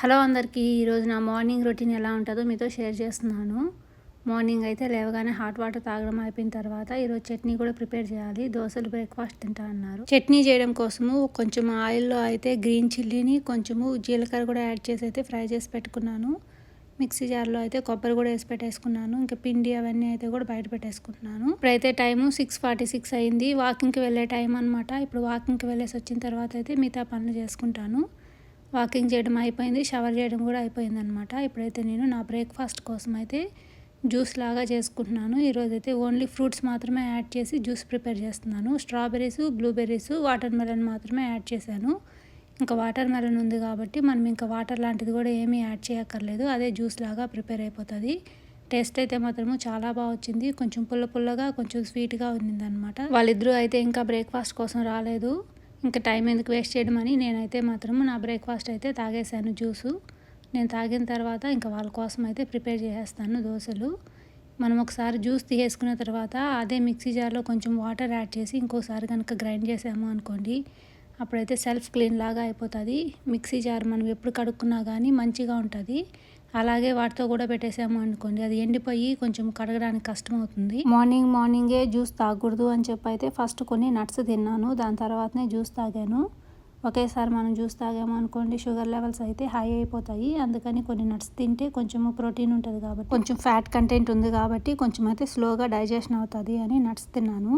Hello అందరికీ ఈరోజు నా మార్నింగ్ రొటీన్ ఎలా ఉంటుందో మీతో షేర్ చేస్తున్నాను. మార్నింగ్ అయితే లేవగానే హాట్ వాటర్ తాగడం అయిపోయిన తర్వాత ఈరోజు చట్నీ కూడా ప్రిపేర్ చేయాలి. దోశలు బ్రేక్ఫాస్ట్ తింటా అన్నారు. చట్నీ చేయడం కోసము కొంచెం ఆయిల్లో అయితే గ్రీన్ చిల్లీని కొంచెము జీలకర్ర కూడా యాడ్ చేసి అయితే ఫ్రై చేసి పెట్టుకున్నాను. మిక్సీ జార్లో అయితే కొబ్బరి కూడా వేసి పెట్టేసుకున్నాను. ఇంకా పిండి అవన్నీ అయితే కూడా బయట పెట్టేసుకుంటున్నాను. ఇప్పుడైతే టైము సిక్స్ ఫార్టీ సిక్స్ అయింది. వాకింగ్కి వెళ్ళే టైం అనమాట ఇప్పుడు వాకింగ్కి వెళ్ళేసి వచ్చిన తర్వాత అయితే మిగతా పనులు చేసుకుంటాను. వాకింగ్ చేయడం అయిపోయింది షవర్ చేయడం కూడా అయిపోయింది అనమాట ఇప్పుడైతే నేను నా బ్రేక్ఫాస్ట్ కోసం అయితే జ్యూస్ లాగా చేసుకుంటున్నాను. ఈరోజు అయితే ఓన్లీ ఫ్రూట్స్ మాత్రమే యాడ్ చేసి జ్యూస్ ప్రిపేర్ చేస్తున్నాను. స్ట్రాబెర్రీస్ బ్లూబెర్రీస్ వాటర్ మెలన్ మాత్రమే యాడ్ చేశాను. ఇంకా వాటర్ మెలన్ ఉంది కాబట్టి మనం ఇంకా వాటర్ లాంటిది కూడా ఏమీ యాడ్ చేయక్కర్లేదు. అదే జ్యూస్ లాగా ప్రిపేర్ అయిపోతుంది. టేస్ట్ అయితే మాత్రము చాలా బాగా వచ్చింది. కొంచెం పుల్ల పుల్లగా కొంచెం స్వీట్గా అనమాట వాళ్ళిద్దరూ అయితే ఇంకా బ్రేక్ఫాస్ట్ కోసం రాలేదు. ఇంకా టైం ఎందుకు వేస్ట్ చేయడం అని నేనైతే మాత్రం నా బ్రేక్ఫాస్ట్ అయితే తాగేశాను జ్యూసు. నేను తాగిన తర్వాత ఇంకా వాళ్ళ కోసం అయితే ప్రిపేర్ చేసేస్తాను దోశలు. మనం ఒకసారి జ్యూస్ తీసేసుకున్న తర్వాత అదే మిక్సీ జార్లో కొంచెం వాటర్ యాడ్ చేసి ఇంకోసారి కనుక గ్రైండ్ చేసాము అనుకోండి అప్పుడైతే సెల్ఫ్ క్లీన్ లాగా అయిపోతుంది. మిక్సీ జార్ మనం ఎప్పుడు కడుక్కున్నా కానీ మంచిగా ఉంటుంది. అలాగే వాటితో కూడా పెట్టేసాము అనుకోండి. అది ఎండిపోయి కొంచెం కడగడానికి కష్టం అవుతుంది మార్నింగ్ మార్నింగే జ్యూస్ తాగకూడదు అని చెప్పి అయితే ఫస్ట్ కొన్ని నట్స్ తిన్నాను. దాని తర్వాతనే జ్యూస్ తాగాను. ఒకేసారి మనం జ్యూస్ తాగాము అనుకోండి షుగర్ లెవెల్స్ అయితే హై అయిపోతాయి. అందుకని కొన్ని నట్స్ తింటే కొంచెం ప్రోటీన్ ఉంటుంది కాబట్టి కొంచెం ఫ్యాట్ కంటెంట్ ఉంది కాబట్టి కొంచెం అయితే స్లోగా డైజెషన్ అవుతుంది అని నట్స్ తిన్నాను.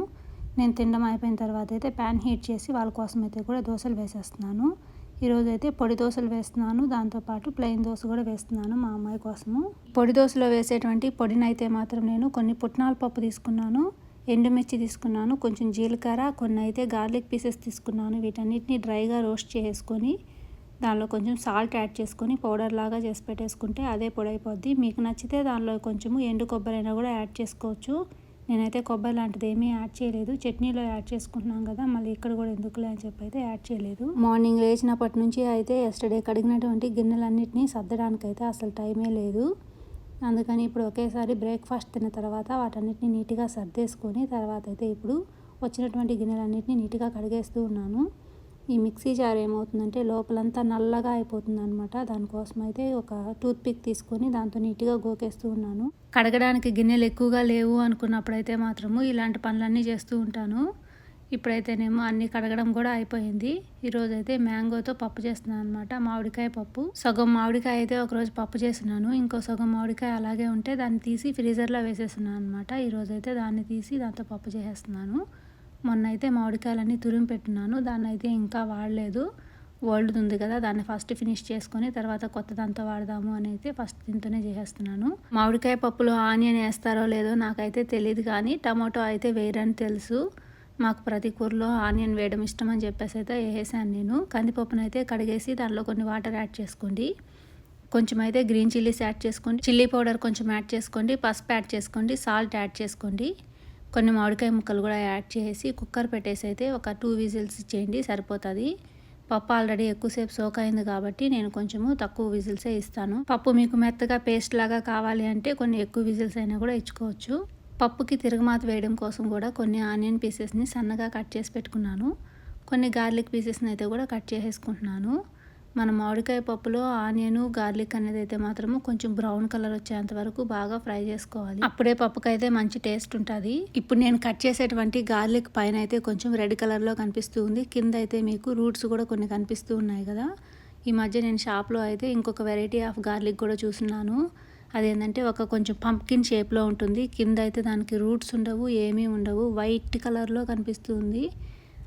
నేను తినడం అయిపోయిన తర్వాత అయితే ప్యాన్ హీట్ చేసి వాళ్ళ కోసం అయితే కూడా దోశలు వేసేస్తున్నాను. ఈరోజు అయితే పొడి దోశలు వేస్తున్నాను. దాంతోపాటు ప్లెయిన్ దోశ కూడా వేస్తున్నాను మా అమ్మాయి కోసము. పొడి దోశలో వేసేటువంటి పొడిని అయితే మాత్రం నేను కొన్ని పుట్నాల పప్పు తీసుకున్నాను. ఎండుమిర్చి తీసుకున్నాను. కొంచెం జీలకర్ర కొన్ని అయితే గార్లిక్ పీసెస్ తీసుకున్నాను. వీటన్నిటిని డ్రైగా రోస్ట్ చేసుకొని దానిలో కొంచెం సాల్ట్ యాడ్ చేసుకొని పౌడర్ లాగా చేసి పెట్టేసుకుంటే అదే పొడి అయిపోద్ది మీకు నచ్చితే దానిలో కొంచెము ఎండు కొబ్బరి అయినా కూడా యాడ్ చేసుకోవచ్చు. నేనైతే కొబ్బరి లాంటిది ఏమీ యాడ్ చేయలేదు. చట్నీలో యాడ్ చేసుకుంటున్నాం కదా మళ్ళీ ఇక్కడ కూడా ఎందుకులే అని చెప్పి అయితే యాడ్ చేయలేదు. మార్నింగ్ లేచినప్పటి నుంచి అయితే ఎస్టర్డే కడిగినటువంటి గిన్నెలన్నింటినీ సర్దడానికి అయితే అసలు టైమే లేదు. అందుకని ఇప్పుడు ఒకేసారి బ్రేక్ఫాస్ట్ తిన్న తర్వాత వాటన్నిటిని నీట్గా సర్దేసుకొని తర్వాత అయితే ఇప్పుడు వచ్చినటువంటి గిన్నెలన్నింటినీ నీట్గా కడిగేస్తూ ఉన్నాను. ఈ మిక్సీ జార్ ఏమవుతుందంటే లోపలంతా నల్లగా అయిపోతుంది అనమాట దానికోసం అయితే ఒక టూత్ పిక్ తీసుకొని దాంతో నీట్గా గోకేస్తూ ఉన్నాను. కడగడానికి గిన్నెలు ఎక్కువగా లేవు అనుకున్నప్పుడైతే మాత్రము ఇలాంటి పనులన్నీ చేస్తూ ఉంటాను. ఇప్పుడైతేనేమో అన్ని కడగడం కూడా అయిపోయింది. ఈరోజు అయితే మ్యాంగోతో పప్పు చేస్తున్నాను అనమాట మామిడికాయ పప్పు. సగం మామిడికాయ అయితే ఒకరోజు పప్పు చేస్తున్నాను ఇంకో సగం మామిడికాయ అలాగే ఉంటే దాన్ని తీసి ఫ్రీజర్లో వేసేస్తున్నాను అనమాట ఈరోజు అయితే దాన్ని తీసి దాంతో పప్పు చేసేస్తున్నాను. మొన్న అయితే మామిడికాయలన్నీ తురిమి పెట్టున్నాను దాన్ని అయితే ఇంకా వాడలేదు. ఓల్డ్ ఉంది కదా దాన్ని ఫస్ట్ ఫినిష్ చేసుకొని తర్వాత కొత్త దాంతో వాడదాము అని అయితే ఫస్ట్ దీంతోనే చేసేస్తున్నాను. మామిడికాయ పప్పులో ఆనియన్ వేస్తారో లేదో నాకైతే తెలియదు కానీ టమాటో అయితే వేయరని తెలుసు. మాకు ప్రతి కూరలో ఆనియన్ వేయడం ఇష్టం అని చెప్పేసి అయితే వేసేసాను నేను. కందిపప్పునైతే కడిగేసి దానిలో కొన్ని వాటర్ యాడ్ చేసుకోండి. కొంచెం అయితే గ్రీన్ చిల్లీస్ యాడ్ చేసుకోండి. చిల్లీ పౌడర్ కొంచెం యాడ్ చేసుకోండి. పసుపు యాడ్ చేసుకోండి. సాల్ట్ యాడ్ చేసుకోండి. కొన్ని మామిడికాయ ముక్కలు కూడా యాడ్ చేసి కుక్కర్ పెట్టేసి అయితే ఒక టూ విజిల్స్ ఇచ్చేయండి సరిపోతుంది. పప్పు ఆల్రెడీ ఎక్కువసేపు సోక్ అయింది కాబట్టి నేను కొంచెము తక్కువ విజిల్సే ఇస్తాను. పప్పు మీకు మెత్తగా పేస్ట్ లాగా కావాలి అంటే కొన్ని ఎక్కువ విజిల్స్ అయినా కూడా ఇచ్చుకోవచ్చు. పప్పుకి తిరగమాత వేయడం కోసం కూడా కొన్ని ఆనియన్ పీసెస్ని సన్నగా కట్ చేసి పెట్టుకున్నాను. కొన్ని గార్లిక్ పీసెస్ని అయితే కూడా కట్ చేసేసుకుంటున్నాను. మన మామిడికాయ పప్పులో ఆనియన్ గార్లిక్ అనేది అయితే మాత్రము కొంచెం బ్రౌన్ కలర్ వచ్చేంత వరకు బాగా ఫ్రై చేసుకోవాలి. అప్పుడే పప్పుకైతే మంచి టేస్ట్ ఉంటుంది. ఇప్పుడు నేను కట్ చేసేటువంటి గార్లిక్ పైన అయితే కొంచెం రెడ్ కలర్లో కనిపిస్తూ ఉంది. కింద అయితే మీకు రూట్స్ కూడా కొన్ని కనిపిస్తూ ఉన్నాయి కదా. ఈ మధ్య నేను షాప్లో అయితే ఇంకొక వెరైటీ ఆఫ్ గార్లిక్ కూడా చూస్తున్నాను. అదేంటంటే ఒక కొంచెం పంప్కిన్ షేప్లో ఉంటుంది. కింద అయితే దానికి రూట్స్ ఉండవు ఏమీ ఉండవు. వైట్ కలర్లో కనిపిస్తుంది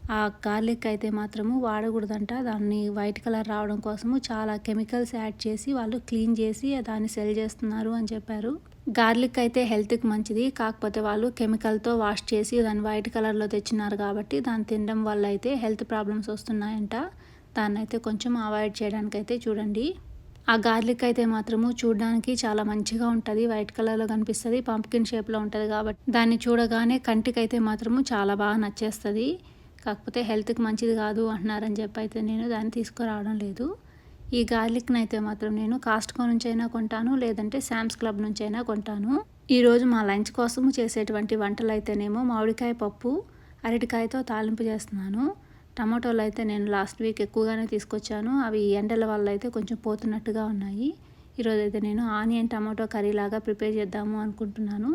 ఆ గార్లిక్ అయితే మాత్రము వాడకూడదంట. దాన్ని వైట్ కలర్ రావడం కోసము చాలా కెమికల్స్ యాడ్ చేసి వాళ్ళు క్లీన్ చేసి దాన్ని సెల్ చేస్తున్నారు అని చెప్పారు. గార్లిక్ అయితే హెల్త్కి మంచిది. కాకపోతే వాళ్ళు కెమికల్తో వాష్ చేసి దాన్ని వైట్ కలర్లో తెచ్చినారు కాబట్టి దాన్ని తినడం వల్ల అయితే హెల్త్ ప్రాబ్లమ్స్ వస్తున్నాయంట. దాన్ని అయితే కొంచెం అవాయిడ్ చేయడానికి అయితే చూడండి. ఆ గార్లిక్ అయితే మాత్రము చూడడానికి చాలా మంచిగా ఉంటుంది. వైట్ కలర్లో కనిపిస్తుంది. పంప్కిన్ షేప్లో ఉంటుంది కాబట్టి దాన్ని చూడగానే కంటికి అయితే మాత్రము చాలా బాగా నచ్చేస్తుంది. కాకపోతే హెల్త్కి మంచిది కాదు అంటున్నారని చెప్పి అయితే నేను దాన్ని తీసుకురావడం లేదు. ఈ గార్లిక్ని అయితే మాత్రం నేను కాస్ట్కో నుంచి అయినా కొంటాను లేదంటే శామ్స్ క్లబ్ నుంచి అయినా కొంటాను ఈరోజు మా లంచ్ కోసము చేసేటువంటి వంటలు అయితేనేమో మామిడికాయ పప్పు అరటికాయతో తాలింపు చేస్తున్నాను. టమాటోలు అయితే నేను లాస్ట్ వీక్ ఎక్కువగానే తీసుకొచ్చాను. అవి ఎండల వల్ల అయితే కొంచెం పోతున్నట్టుగా ఉన్నాయి. ఈరోజు అయితే నేను ఆనియన్ టమాటో కర్రీ లాగా ప్రిపేర్ చేద్దాము అనుకుంటున్నాను.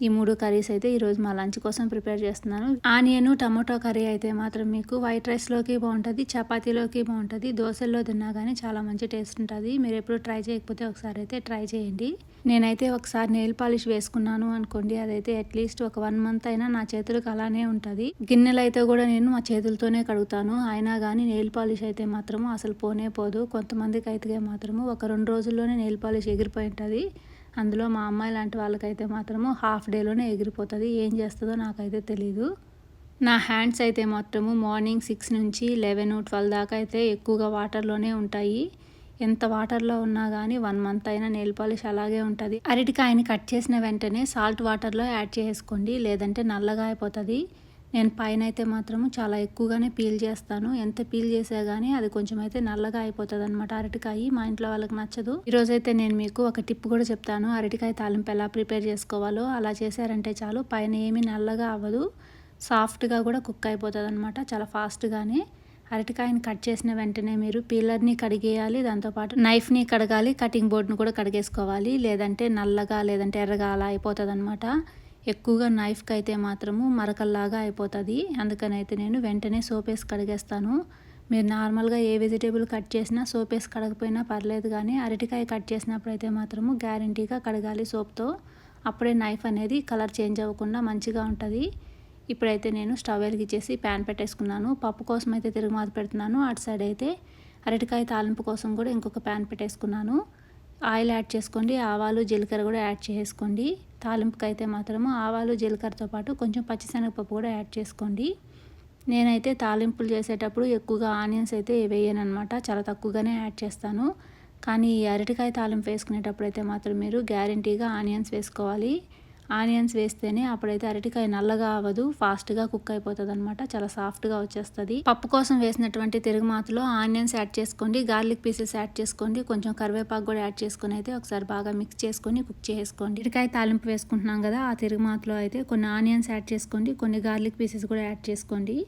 ఈ మూడు కర్రీస్ అయితే ఈరోజు మా లంచ్ కోసం ప్రిపేర్ చేస్తున్నాను. ఆనియన్ టమాటో కర్రీ అయితే మాత్రం మీకు వైట్ రైస్లోకి బాగుంటుంది చపాతీలోకి బాగుంటుంది దోశల్లో తిన్నా కానీ చాలా మంచి టేస్ట్ ఉంటుంది. మీరు ఎప్పుడు ట్రై చేయకపోతే ఒకసారి అయితే ట్రై చేయండి. నేనైతే ఒకసారి నెయిల్ పాలిష్ వేసుకున్నాను అనుకోండి అదైతే అట్లీస్ట్ ఒక వన్ మంత్ అయినా నా చేతులకు అలానే ఉంటుంది. గిన్నెలు అయితే కూడా నేను మా చేతులతోనే కడుగుతాను. అయినా కానీ నెయిల్ పాలిష్ అయితే మాత్రము అసలు పోనే పోదు. కొంతమందికి అయితే మాత్రము ఒక రెండు రోజుల్లోనే నెయిల్ పాలిష్ ఎగిరిపోయి ఉంటుంది. అందులో మా అమ్మాయి లాంటి వాళ్ళకైతే మాత్రము హాఫ్ డేలోనే ఎగిరిపోతుంది. ఏం చేస్తుందో నాకైతే తెలీదు. నా హ్యాండ్స్ అయితే మాత్రము మార్నింగ్ సిక్స్ నుంచి లెవెన్ ట్వెల్వ్ దాకా అయితే ఎక్కువగా వాటర్లోనే ఉంటాయి. ఎంత వాటర్లో ఉన్నా కానీ వన్ మంత్ అయినా నెయిల్ పాలిష్ అలాగే ఉంటుంది. అరటికాయని కట్ చేసిన వెంటనే సాల్ట్ వాటర్లో యాడ్ చేసుకోండి. లేదంటే నల్లగా అయిపోతుంది. నేను పైన అయితే మాత్రము చాలా ఎక్కువగానే పీల్ చేస్తాను. ఎంత పీల్ చేసా కానీ అది కొంచెం అయితే నల్లగా అయిపోతుంది అనమాట అరటికాయ. మా ఇంట్లో వాళ్ళకి నచ్చదు. ఈరోజు అయితే నేను మీకు ఒక టిప్ కూడా చెప్తాను. అరటికాయ తాలింపు ఎలా ప్రిపేర్ చేసుకోవాలో అలా చేశారంటే చాలు. పైన ఏమీ నల్లగా అవ్వదు. సాఫ్ట్గా కూడా కుక్ అయిపోతుంది అనమాట చాలా ఫాస్ట్గానే. అరటికాయని కట్ చేసిన వెంటనే మీరు పీలర్ని కడిగేయాలి. దాంతోపాటు నైఫ్ని కడగాలి. కటింగ్ బోర్డ్ని కూడా కడిగేసుకోవాలి. లేదంటే నల్లగా లేదంటే ఎర్రగా అలా అయిపోతుంది అనమాట ఎక్కువగా నైఫ్కి అయితే మాత్రము మరకల్లాగా అయిపోతుంది. అందుకని అయితే నేను వెంటనే సోప్ వేసి కడిగేస్తాను. మీరు నార్మల్గా ఏ వెజిటేబుల్ కట్ చేసినా సోప్ వేసి కడగపోయినా పర్లేదు కానీ అరటికాయ కట్ చేసినప్పుడు అయితే మాత్రము గ్యారంటీగా కడగాలి సోప్తో అప్పుడే నైఫ్ అనేది కలర్ చేంజ్ అవ్వకుండా మంచిగా ఉంటుంది. ఇప్పుడైతే నేను స్టవ్ వెలిగించేసి ప్యాన్ పెట్టేసుకున్నాను. పప్పు కోసం అయితే తిరుగుమాత పెడుతున్నాను. అటు సైడ్ అయితే అరటికాయ తాలింపు కోసం కూడా ఇంకొక ప్యాన్ పెట్టేసుకున్నాను. ఆయిల్ యాడ్ చేసుకోండి ఆవాలు జీలకర్ర కూడా యాడ్ చేసుకోండి. తాలింపుకి అయితే మాత్రము ఆవాలు జీలకర్రతో పాటు కొంచెం పచ్చిశనగపప్పు కూడా యాడ్ చేసుకోండి. నేనైతే తాలింపులు చేసేటప్పుడు ఎక్కువగా ఆనియన్స్ అయితే వేయను అనమాట చాలా తక్కువగానే యాడ్ చేస్తాను. కానీ ఈ అరటికాయ తాలింపు వేసుకునేటప్పుడు అయితే మాత్రం మీరు గ్యారంటీగా ఆనియన్స్ వేసుకోవాలి. ఆనియన్స్ వేస్తేనే అప్పుడైతే అరటికాయ నల్లగా అవ్వదు ఫాస్ట్గా కుక్ అయిపోతుంది అనమాట చాలా సాఫ్ట్గా వచ్చేస్తుంది. పప్పు కోసం వేసినటువంటి తిరుగుమాతలో ఆనియన్స్ యాడ్ చేసుకోండి గార్లిక్ పీసెస్ యాడ్ చేసుకోండి కొంచెం కరివేపాకు కూడా యాడ్ చేసుకుని అయితే ఒకసారి బాగా మిక్స్ చేసుకొని కుక్ చేసుకోండి. అరటికాయ తాలింపు వేసుకుంటున్నాం కదా ఆ తిరుగుమాతలో అయితే కొన్ని ఆనియన్స్ యాడ్ చేసుకోండి కొన్ని గార్లిక్ పీసెస్ కూడా యాడ్ చేసుకోండి.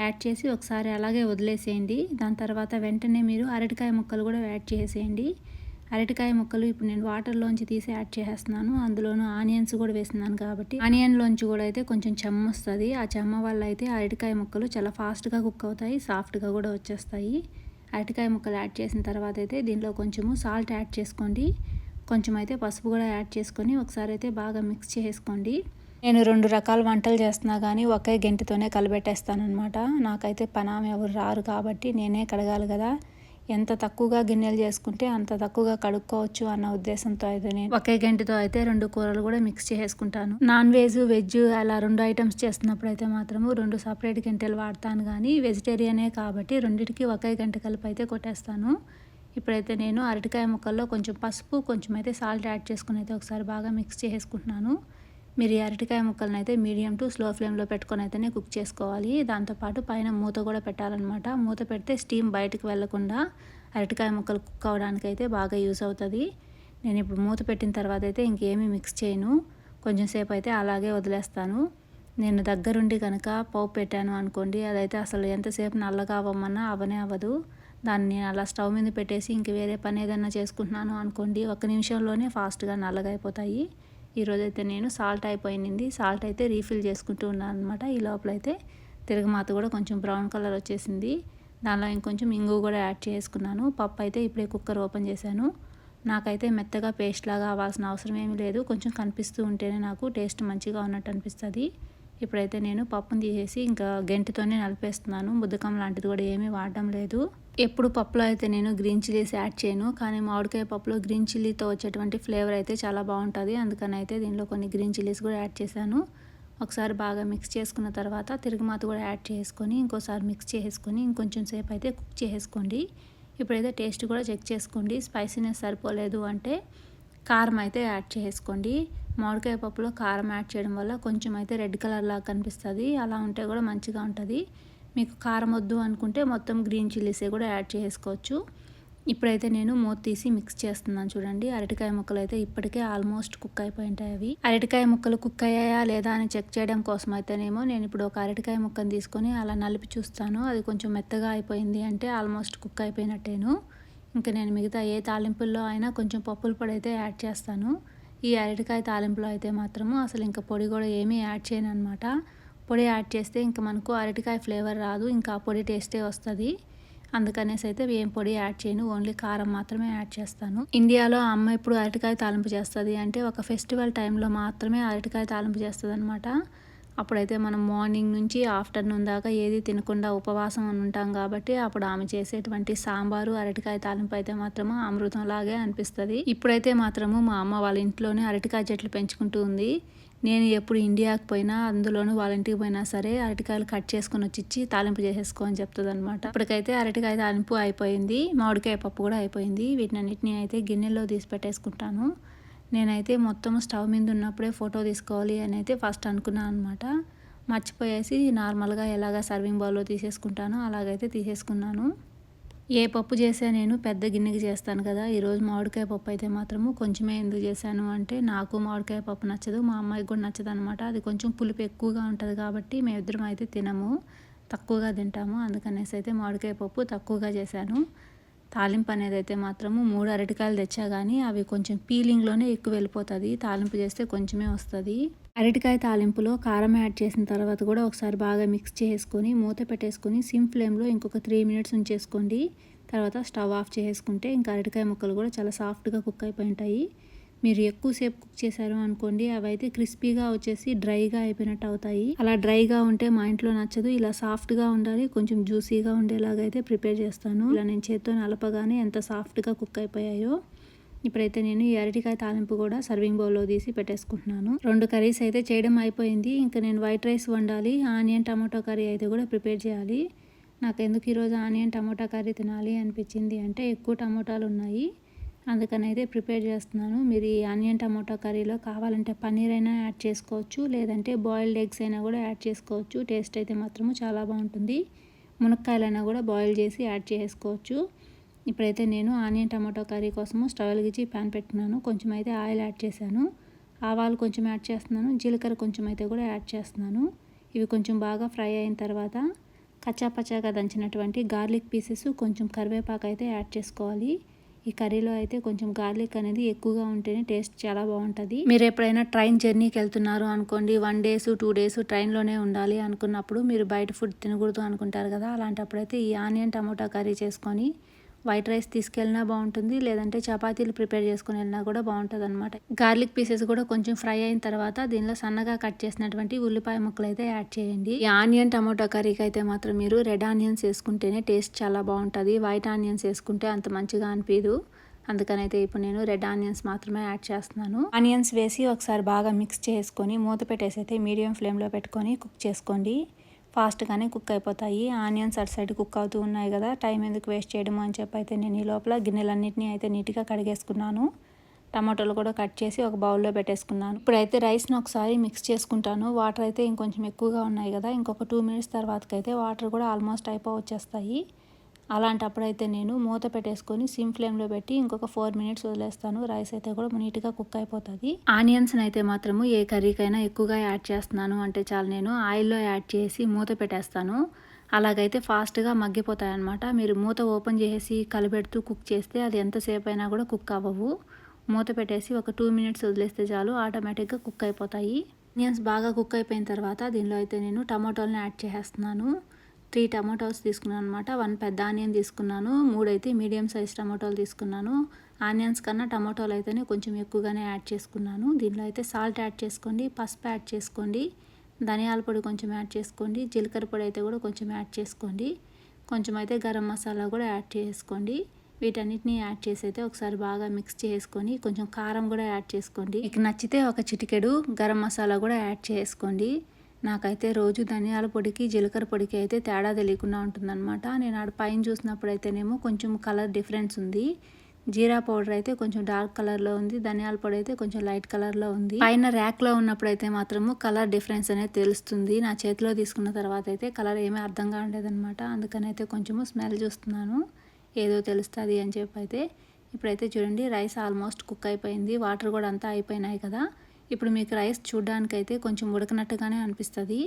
యాడ్ చేసి ఒకసారి అలాగే వదిలేసేయండి. దాని తర్వాత వెంటనే మీరు అరటికాయ ముక్కలు కూడా యాడ్ చేసేయండి. అరటికాయ ముక్కలు ఇప్పుడు నేను వాటర్లోంచి తీసి యాడ్ చేసేస్తున్నాను. అందులోనూ ఆనియన్స్ కూడా వేస్తున్నాను కాబట్టి ఆనియన్లోంచి కూడా అయితే కొంచెం చెమ్మ వస్తుంది. ఆ చెమ్మ వల్ల అయితే అరటికాయ ముక్కలు చాలా ఫాస్ట్గా కుక్ అవుతాయి సాఫ్ట్గా కూడా వచ్చేస్తాయి. అరటికాయ ముక్కలు యాడ్ చేసిన తర్వాత అయితే దీనిలో కొంచెము సాల్ట్ యాడ్ చేసుకోండి. కొంచెం అయితే పసుపు కూడా యాడ్ చేసుకొని ఒకసారి అయితే బాగా మిక్స్ చేసుకోండి. నేను రెండు రకాల వంటలు చేస్తున్నా కానీ ఒకే గెంటితోనే కలబెట్టేస్తాను అనమాట నాకైతే పనామ ఎవరు రారు కాబట్టి నేనే కడగాలి కదా. ఎంత తక్కువగా గిన్నెలు చేసుకుంటే అంత తక్కువగా కడుక్కోవచ్చు అన్న ఉద్దేశంతో అయితే నేను ఒకే గంటతో అయితే రెండు కూరలు కూడా మిక్స్ చేసుకుంటాను. నాన్ వెజ్ వెజ్ అలా రెండు ఐటమ్స్ చేస్తున్నప్పుడు అయితే మాత్రము రెండు సపరేట్ గంటలు వాడతాను కానీ వెజిటేరియనే కాబట్టి రెండింటికి ఒకే గంట కలిపి అయితే కొట్టేస్తాను. ఇప్పుడైతే నేను అరటికాయ ముక్కల్లో కొంచెం పసుపు కొంచెం అయితే సాల్ట్ యాడ్ చేసుకుని అయితే ఒకసారి బాగా మిక్స్ చేసుకుంటున్నాను. మీరు అరటికాయ ముక్కలను అయితే మీడియం టు స్లో ఫ్లేమ్లో పెట్టుకొని అయితేనే కుక్ చేసుకోవాలి. దాంతోపాటు పైన మూత కూడా పెట్టాలన్నమాట. మూత పెడితే స్టీమ్ బయటకు వెళ్ళకుండా అరటికాయ ముక్కలు కుక్ అవడానికి అయితే బాగా యూస్ అవుతుంది. నేను ఇప్పుడు మూత పెట్టిన తర్వాత అయితే ఇంకేమీ మిక్స్ చేయను. కొంచెం సేపు అయితే అలాగే వదిలేస్తాను. నేను దగ్గరుండి కనుక పోపు పెట్టాను అనుకోండి అదైతే అసలు ఎంతసేపు నల్లగా అవ్వమన్నా అవనే అవ్వదు. దాన్ని అలా స్టవ్ మీద పెట్టేసి ఇంక వేరే పని ఏదైనా చేసుకుంటున్నాను అనుకోండి ఒక నిమిషంలోనే ఫాస్ట్గా నల్లగా అయిపోతాయి. ఈరోజైతే నేను సాల్ట్ అయిపోయింది సాల్ట్ అయితే రీఫిల్ చేసుకుంటూ ఉన్నాను అనమాట ఈ లోపల అయితే తిరగమాత కూడా కొంచెం బ్రౌన్ కలర్ వచ్చేసింది. దానిలో ఇంకొంచెం ఇంగు కూడా యాడ్ చేసుకున్నాను. పప్పు అయితే ఇప్పుడే కుక్కర్ ఓపెన్ చేశాను. నాకైతే మెత్తగా పేస్ట్ లాగా అవ్వాల్సిన అవసరం ఏమీ లేదు. కొంచెం కనిపిస్తూ ఉంటేనే నాకు టేస్ట్ మంచిగా ఉన్నట్టు అనిపిస్తుంది. ఇప్పుడైతే నేను పప్పును తీసేసి ఇంకా గెంటితోనే నలిపేస్తున్నాను. ముద్దకం లాంటిది కూడా ఏమీ వాడడం లేదు. ఎప్పుడు పప్పులో అయితే నేను గ్రీన్ చిల్లీస్ యాడ్ చేయను కానీ మామిడికాయ పప్పులో గ్రీన్ చిల్లీతో వచ్చేటువంటి ఫ్లేవర్ అయితే చాలా బాగుంటుంది. అందుకని అయితే దీనిలో కొన్ని గ్రీన్ చిల్లీస్ కూడా యాడ్ చేశాను. ఒకసారి బాగా మిక్స్ చేసుకున్న తర్వాత తిరుగుమాత కూడా యాడ్ చేసుకొని ఇంకోసారి మిక్స్ చేసుకొని ఇంకొంచెం సేపు అయితే కుక్ చేసుకోండి. ఇప్పుడైతే టేస్ట్ కూడా చెక్ చేసుకోండి. స్పైసీనెస్ సరిపోలేదు అంటే కారం అయితే యాడ్ చేసుకోండి. మామిడికాయ పప్పులో కారం యాడ్ చేయడం వల్ల కొంచెం అయితే రెడ్ కలర్ లాగా కనిపిస్తుంది. అలా ఉంటే కూడా మంచిగా ఉంటుంది. మీకు కారం వద్దు అనుకుంటే మొత్తం గ్రీన్ చిల్లీసే కూడా యాడ్ చేసుకోవచ్చు. ఇప్పుడైతే నేను మూత తీసి మిక్స్ చేస్తున్నాను చూడండి. అరటికాయ ముక్కలు అయితే ఇప్పటికే ఆల్మోస్ట్ కుక్ అయిపోయి ఉంటాయి అవి. అరటికాయ ముక్కలు కుక్ అయ్యాయా లేదా అని చెక్ చేయడం కోసం అయితేనేమో నేను ఇప్పుడు ఒక అరటికాయ ముక్కను తీసుకొని అలా నలిపి చూస్తాను. అది కొంచెం మెత్తగా అయిపోయింది అంటే ఆల్మోస్ట్ కుక్ అయిపోయినట్టేను. ఇంకా నేను మిగతా ఏ తాలింపుల్లో అయినా కొంచెం పప్పుల పొడి అయితే యాడ్ చేస్తాను. ఈ అరటికాయ తాలింపులో అయితే మాత్రము అసలు ఇంకా పొడి కూడా ఏమీ యాడ్ చేయను అనమాట పొడి యాడ్ చేస్తే ఇంకా మనకు అరటికాయ ఫ్లేవర్ రాదు ఇంకా పొడి టేస్టే వస్తుంది. అందుకనేసి అయితే ఏం పొడి యాడ్ చేయను ఓన్లీ కారం మాత్రమే యాడ్ చేస్తాను. ఇండియాలో అమ్మ ఇప్పుడు అరటికాయ తాలింపు చేస్తుంది అంటే ఒక ఫెస్టివల్ టైంలో మాత్రమే అరటికాయ తాలింపు చేస్తుంది అనమాట అప్పుడైతే మనం మార్నింగ్ నుంచి ఆఫ్టర్నూన్ దాకా ఏది తినకుండా ఉపవాసం ఉంటాం కాబట్టి అప్పుడు ఆమె చేసేటువంటి సాంబారు అరటికాయ తాలింపు అయితే మాత్రము అమృతంలాగే అనిపిస్తుంది. ఇప్పుడైతే మాత్రము మా అమ్మ వాళ్ళ ఇంట్లోనే అరటికాయ చెట్లు పెంచుకుంటూ ఉంది. నేను ఎప్పుడు ఇండియాకి పోయినా అందులోనూ వాళ్ళ ఇంటికి పోయినా సరే అరటికాయలు కట్ చేసుకుని వచ్చి ఇచ్చి తాలింపు చేసేసుకో అని చెప్తుంది అనమాట ఇప్పటికైతే అరటికాయ తాలింపు అయిపోయింది. మామిడికాయ పప్పు కూడా అయిపోయింది. వీటినన్నిటిని అయితే గిన్నెలో తీసి పెట్టేసుకుంటాను. నేనైతే మొత్తం స్టవ్ మీద ఉన్నప్పుడే ఫోటో తీసుకోవాలి అని అయితే ఫస్ట్ అనుకున్నాను అనమాట మర్చిపోయేసి నార్మల్గా ఎలాగ సర్వింగ్ బౌల్లో తీసేసుకుంటానో అలాగైతే తీసేసుకున్నాను. ఏ పప్పు చేసా నేను? పెద్ద గిన్నెకి చేస్తాను కదా. ఈరోజు మామిడికాయ పప్పు అయితే మాత్రము కొంచెమే ఎందుకు చేశాను అంటే నాకు మామిడికాయ పప్పు నచ్చదు మా అమ్మాయికి కూడా నచ్చదు అనమాట అది కొంచెం పులుపు ఎక్కువగా ఉంటుంది కాబట్టి మేమిద్దరం అయితే తినము తక్కువగా తింటాము. అందుకనేసి అయితే మామిడికాయ పప్పు తక్కువగా చేశాను. తాలింపు అనేది అయితే మాత్రము మూడు అరటికాయలు తెచ్చా కానీ అవి కొంచెం పీలింగ్లోనే ఎక్కువ వెళ్ళిపోతుంది. తాలింపు చేస్తే కొంచెమే వస్తుంది. అరటికాయ తాలింపులో కారం యాడ్ చేసిన తర్వాత కూడా ఒకసారి బాగా మిక్స్ చేసుకొని మూత పెట్టేసుకొని సిమ్ ఫ్లేమ్లో ఇంకొక త్రీ మినిట్స్ ఉంచేసుకోండి. తర్వాత స్టవ్ ఆఫ్ చేసుకుంటే ఇంకా అరటికాయ ముక్కలు కూడా చాలా సాఫ్ట్గా కుక్ అయిపోయి ఉంటాయి. మీరు ఎక్కువసేపు కుక్ చేశారు అనుకోండి అవి అయితే క్రిస్పీగా వచ్చేసి డ్రైగా అయిపోయినట్టు అవుతాయి. అలా డ్రైగా ఉంటే మా ఇంట్లో నచ్చదు. ఇలా సాఫ్ట్గా ఉండాలి. కొంచెం జ్యూసీగా ఉండేలాగా అయితే ప్రిపేర్ చేస్తాను. ఇలా నేను చేత్తో నలపగానే ఎంత సాఫ్ట్గా కుక్ అయిపోయాయో ఇప్పుడైతే నేను ఈ అరటికాయ తాలింపు కూడా సర్వింగ్ బౌల్లో తీసి పెట్టేసుకుంటున్నాను. రెండు కర్రీస్ అయితే చేయడం అయిపోయింది. ఇంకా నేను వైట్ రైస్ వండాలి. ఆనియన్ టమాటో కర్రీ అయితే కూడా ప్రిపేర్ చేయాలి. నాకు ఎందుకు ఈరోజు ఆనియన్ టమాటా కర్రీ తినాలి అనిపించింది అంటే ఎక్కువ టమోటాలు ఉన్నాయి. అందుకని అయితే ప్రిపేర్ చేస్తున్నాను. మీరు ఈ ఆనియన్ టమాటో కర్రీలో కావాలంటే పన్నీర్ అయినా యాడ్ చేసుకోవచ్చు. లేదంటే బాయిల్డ్ ఎగ్స్ అయినా కూడా యాడ్ చేసుకోవచ్చు. టేస్ట్ అయితే మాత్రము చాలా బాగుంటుంది. మునక్కాయలైనా కూడా బాయిల్ చేసి యాడ్ చేసుకోవచ్చు. ఇప్పుడైతే నేను ఆనియన్ టమాటో కర్రీ కోసము స్టవ్ వెలిగించి ప్యాన్ పెట్టుకున్నాను కొంచెం అయితే ఆయిల్ యాడ్ చేశాను. ఆవాలు కొంచెం యాడ్ చేస్తున్నాను. జీలకర్ర కొంచెం అయితే కూడా యాడ్ చేస్తున్నాను. ఇవి కొంచెం బాగా ఫ్రై అయిన తర్వాత కచ్చాపచ్చాగా దంచినటువంటి గార్లిక్ పీసెస్ కొంచెం కరివేపాకు అయితే యాడ్ చేసుకోవాలి. ఈ కర్రీలో అయితే కొంచెం గార్లిక్ అనేది ఎక్కువగా ఉంటేనే టేస్ట్ చాలా బాగుంటుంది. మీరు ఎప్పుడైనా ట్రైన్ జర్నీకి వెళ్తున్నారు అనుకోండి వన్ డేస్ టూ డేస్ ట్రైన్లోనే ఉండాలి అనుకున్నప్పుడు మీరు బయట ఫుడ్ తినకూడదు అనుకుంటారు కదా అలాంటప్పుడు అయితే ఈ ఆనియన్ టమోటా కర్రీ చేసుకొని వైట్ రైస్ తీసుకెళ్ళినా బాగుంటుంది లేదంటే చపాతీలు ప్రిపేర్ చేసుకుని వెళ్ళినా కూడా బాగుంటుంది అనమాట గార్లిక్ పీసెస్ కూడా కొంచెం ఫ్రై అయిన తర్వాత దీనిలో సన్నగా కట్ చేసినటువంటి ఉల్లిపాయ ముక్కలు అయితే యాడ్ చేయండి. ఈ ఆనియన్ టమాటో కర్రీకి అయితే మాత్రం మీరు రెడ్ ఆనియన్స్ వేసుకుంటేనే టేస్ట్ చాలా బాగుంటుంది. వైట్ ఆనియన్స్ వేసుకుంటే అంత మంచిగా అనిపించదు అందుకనైతే ఇప్పుడు నేను రెడ్ ఆనియన్స్ మాత్రమే యాడ్ చేస్తున్నాను. ఆనియన్స్ వేసి ఒకసారి బాగా మిక్స్ చేసుకొని మూత పెట్టేసి అయితే మీడియం ఫ్లేమ్లో పెట్టుకొని కుక్ చేసుకోండి. ఫాస్ట్గానే కుక్ అయిపోతాయి. ఆనియన్స్ అటు సైడ్ కుక్ అవుతూ ఉన్నాయి కదా టైం ఎందుకు వేస్ట్ చేయడము అని చెప్పి అయితే నేను ఈ లోపల గిన్నెలన్నింటినీ అయితే నీట్గా కడిగేసుకున్నాను. టమాటోలు కూడా కట్ చేసి ఒక బౌల్లో పెట్టేసుకున్నాను. ఇప్పుడైతే రైస్ని ఒకసారి మిక్స్ చేసుకుంటాను. వాటర్ అయితే ఇంకొంచెం ఎక్కువగా ఉన్నాయి కదా ఇంకొక టూ మినిట్స్ తర్వాతకైతే వాటర్ కూడా ఆల్మోస్ట్ అయిపో వచ్చేస్తాయి. అలాంటప్పుడైతే నేను మూత పెట్టేసుకొని సిమ్ ఫ్లేమ్లో పెట్టి ఇంకొక ఫోర్ మినిట్స్ వదిలేస్తాను. రైస్ అయితే కూడా నీట్గా కుక్ అయిపోతుంది. ఆనియన్స్ని అయితే మాత్రము ఏ కర్రీకైనా ఎక్కువగా యాడ్ చేస్తున్నాను. అంటే చాలు నేను ఆయిల్లో యాడ్ చేసి మూత పెట్టేస్తాను. అలాగైతే ఫాస్ట్గా మగ్గిపోతాయి అనమాట మీరు మూత ఓపెన్ చేసి కలిపెడుతూ కుక్ చేస్తే అది ఎంతసేపు అయినా కూడా కుక్ అవ్వవు. మూత పెట్టేసి ఒక టూ మినిట్స్ వదిలేస్తే చాలు ఆటోమేటిక్గా కుక్ అయిపోతాయి. ఆనియన్స్ బాగా కుక్ అయిపోయిన తర్వాత దీనిలో అయితే నేను టమాటోలను యాడ్ చేసేస్తున్నాను. త్రీ టమాటోస్ తీసుకున్నాను అనమాట వన్ పెద్ద ఆనియన్ తీసుకున్నాను. మూడైతే మీడియం సైజ్ టమాటోలు తీసుకున్నాను. ఆనియన్స్ కన్నా టమాటోలు అయితేనే కొంచెం ఎక్కువగానే యాడ్ చేసుకున్నాను. దీనిలో అయితే సాల్ట్ యాడ్ చేసుకోండి పసుపు యాడ్ చేసుకోండి ధనియాల పొడి కొంచెం యాడ్ చేసుకోండి జీలకర్ర పొడి అయితే కూడా కొంచెం యాడ్ చేసుకోండి. కొంచెం అయితే గరం మసాలా కూడా యాడ్ చేసుకోండి. వీటన్నిటిని యాడ్ చేసి అయితే ఒకసారి బాగా మిక్స్ చేసుకొని కొంచెం కారం కూడా యాడ్ చేసుకోండి. మీకు నచ్చితే ఒక చిటికెడు గరం మసాలా కూడా యాడ్ చేసుకోండి. నాకైతే రోజు ధనియాల పొడికి జీలకర్ర పొడికి అయితే తేడా తెలియకుండా ఉంటుందన్నమాట. నేను ఆడ పైన చూసినప్పుడు అయితేనేమో కొంచెం కలర్ డిఫరెన్స్ ఉంది. జీరా పౌడర్ అయితే కొంచెం డార్క్ కలర్లో ఉంది. ధనియాల పొడి అయితే కొంచెం లైట్ కలర్లో ఉంది. పైన ర్యాక్లో ఉన్నప్పుడు అయితే మాత్రము కలర్ డిఫరెన్స్ అనేది తెలుస్తుంది. నా చేతిలో తీసుకున్న తర్వాత అయితే కలర్ ఏమీ అర్థంగా ఉండేదన్నమాట అందుకని అయితే కొంచెము స్మెల్ చూస్తున్నాను. ఏదో తెలుస్తుంది అని చెప్పి అయితే. ఇప్పుడైతే చూడండి రైస్ ఆల్మోస్ట్ కుక్ అయిపోయింది. వాటర్ కూడా అంతా అయిపోయినాయి కదా. ఇప్పుడు మీకు రైస్ చూడడానికైతే కొంచెం ఉడకనట్టుగానే అనిపిస్తుంది.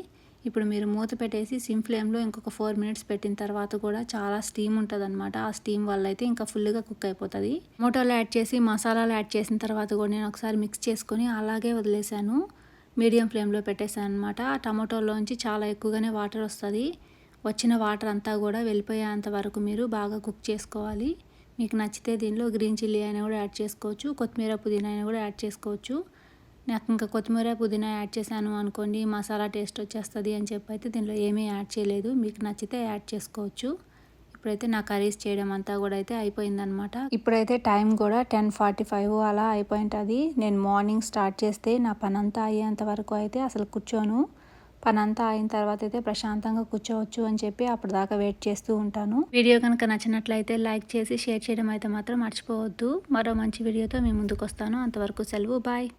ఇప్పుడు మీరు మూత పెట్టేసి సిమ్ ఫ్లేమ్లో ఇంకొక ఫోర్ మినిట్స్ పెట్టిన తర్వాత కూడా చాలా స్టీమ్ ఉంటుంది అనమాట ఆ స్టీమ్ వల్ల అయితే ఇంకా ఫుల్గా కుక్ అయిపోతుంది. మోటోలో యాడ్ చేసి మసాలాలు యాడ్ చేసిన తర్వాత కూడా నేను ఒకసారి మిక్స్ చేసుకొని అలాగే వదిలేసాను. మీడియం ఫ్లేమ్లో పెట్టేశాను అనమాట ఆ టమాటోలోంచి చాలా ఎక్కువగానే వాటర్ వస్తుంది. వచ్చిన వాటర్ అంతా కూడా వెళ్ళిపోయేంత వరకు మీరు బాగా కుక్ చేసుకోవాలి. మీకు నచ్చితే దీనిలో గ్రీన్ చిల్లీ అయినా కూడా యాడ్ చేసుకోవచ్చు. కొత్తిమీర పుదీనా అయినా కూడా యాడ్ చేసుకోవచ్చు. నాకు ఇంకా కొత్తిమీర పుదీనా యాడ్ చేశాను అనుకోండి మసాలా టేస్ట్ వచ్చేస్తుంది అని చెప్పి అయితే దీనిలో ఏమీ యాడ్ చేయలేదు. మీకు నచ్చితే యాడ్ చేసుకోవచ్చు. ఇప్పుడైతే నా కర్రీస్ చేయడం అంతా కూడా అయితే అయిపోయిందనమాట ఇప్పుడైతే టైం కూడా టెన్ ఫార్టీ ఫైవ్ అలా అయిపోయింటుంది. నేను మార్నింగ్ స్టార్ట్ చేస్తే నా పని అంతా అయ్యేంత వరకు అయితే అసలు కూర్చోను. పని అంతా అయిన తర్వాత అయితే ప్రశాంతంగా కూర్చోవచ్చు అని చెప్పి అప్పటిదాకా వెయిట్ చేస్తూ ఉంటాను. వీడియో కనుక నచ్చినట్లయితే లైక్ చేసి షేర్ చేయడం అయితే మాత్రం మర్చిపోవద్దు. మరో మంచి వీడియోతో మీ ముందుకు వస్తాను అంతవరకు సెలవు. బాయ్.